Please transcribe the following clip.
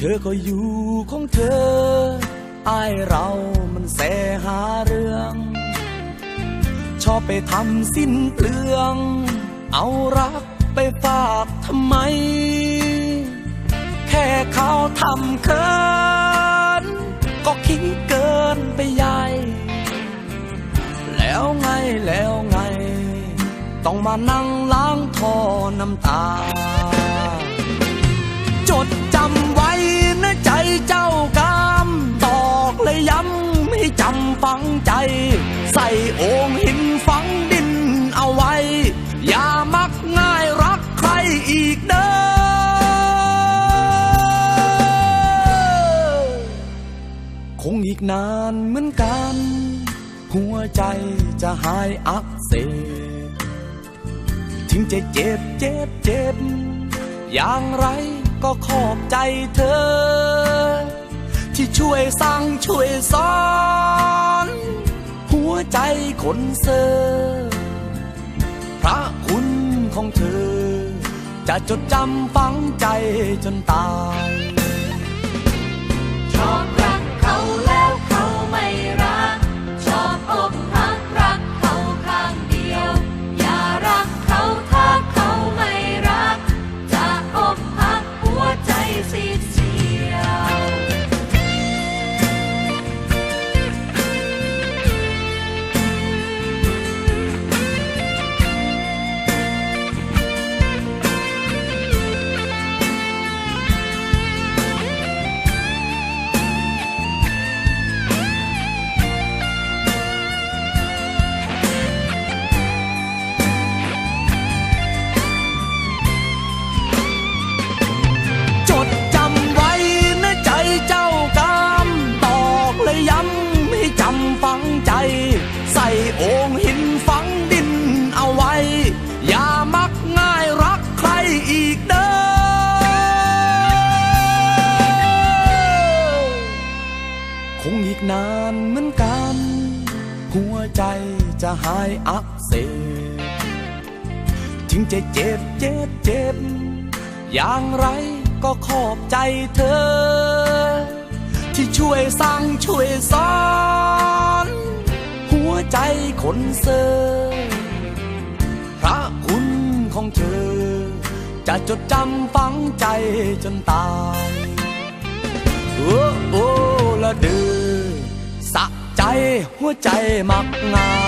เธอก็อยู่ของเธออายเรามันแสหาเรื่อง ชอบไปทำสิ้นเปลือง เอารักไปฝากทำไม แค่เขาทำเคินก็คิดเกินไปใหญ่ แล้วไงแล้วไง ต้องมานั่งล้างท่อน้ำตา จดจำไว้ ใจเจ้ากามตอกเลยย้ำให้จำฝังใจ ใส่โอ่งหินฝังดินเอาไว้ อย่ามักง่ายรักใครอีกเด้อคงอีกนานเหมือนกัน หัวใจจะหายอักเสบถึงจะเจ็บเจ็บเจ็บอย่างไร ก็ขอบใจเธอ ที่ช่วยสร้างช่วยสอน หัวใจคนเซอร์พระคุณของเธอ จะจดจำฝังใจจนตาย โอ่งหินฝังดินเอาไว้ อย่ามักง่ายรักใครอีกเด้อคงอีกนานเหมือนกัน หัวใจจะหายอักเสบถึงจะเจ็บเจ็บเจ็บ อย่างไรก็ขอบใจเธอ ที่ช่วยสั่งช่วยสอน ใจคนเซอร์พระคุณของเธอ จะจดจำฝังใจจนตายโอ้โอ้ละเดือสะใจหัวใจมักงาย